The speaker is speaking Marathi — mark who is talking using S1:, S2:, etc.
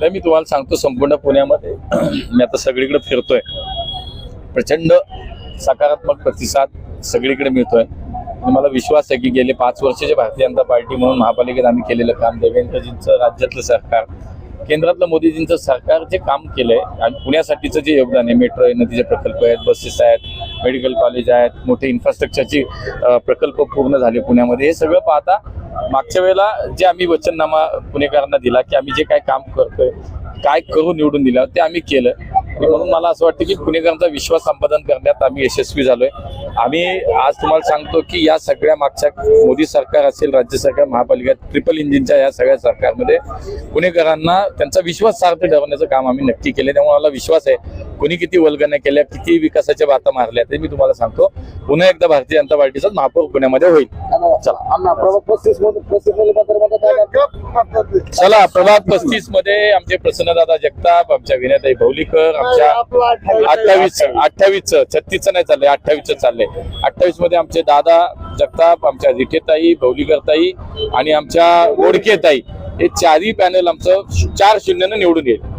S1: तर मी तुम्हाला सांगतो संपूर्ण पुण्यामध्ये. मी आता सगळीकडे फिरतोय. प्रचंड सकारात्मक प्रतिसाद सगळीकडे मिळतोय. मला विश्वास आहे की गेले पाच वर्षाचे भारतीय जनता पार्टी म्हणून महापालिकेत आम्ही केलेलं काम देवेंद्रजींचं राज्यातलं सरकार केंद्रातलं मोदीजींचं सरकार जे काम केलंय आणि पुण्यासाठीचं जे योगदान आहे मेट्रो आहे नदीचे प्रकल्प आहेत बसेस आहेत मेडिकल कॉलेज आहेत मोठे इन्फ्रास्ट्रक्चरची प्रकल्प पूर्ण झाले पुण्यामध्ये. हे सगळं पाहता मागच्या वेळेला जे आम्ही वचननामा पुणेकरांना दिला की आम्ही जे काय काम करतोय काय करू निवडून दिलं ते आम्ही केलं. म्हणून मला असं वाटतं की पुणेकरांचा विश्वास संपादन करण्यात आम्ही यशस्वी झालोय. आम्ही आज तुम्हाला सांगतो की या सगळ्या मागच्या मोदी सरकार असेल राज्य सरकार महापालिका ट्रिपल इंजिनच्या या सगळ्या सरकारमध्ये पुणेकरांना त्यांचा विश्वास सार्थ ठरवण्याचं काम आम्ही नक्की केले त्यामुळे मला विश्वास आहे. कोणी किती वल्गण्या केल्या किती विकासाच्या बाता मारल्या ते मी तुम्हाला सांगतो. पुन्हा एकदा भारतीय जनता पार्टीचा महापौर पुण्यामध्ये होईल. चला.
S2: प्रभाग पस्तीसमध्ये पस्तीस
S1: आमचे प्रसन्नदादा जगताप आमच्या विनयताई भौलीकर आमच्या अठ्ठावीस अठ्ठावीस छत्तीसचं नाही चाललंय अठ्ठावीसचं चाललंय. अठ्ठावीसमध्ये आमचे दादा जगताप आमच्या रिठेताई भौलीकरताई आणि आमच्या गोडकेताई हे चारही पॅनल आमचं चार शून्यनं निवडून येईल.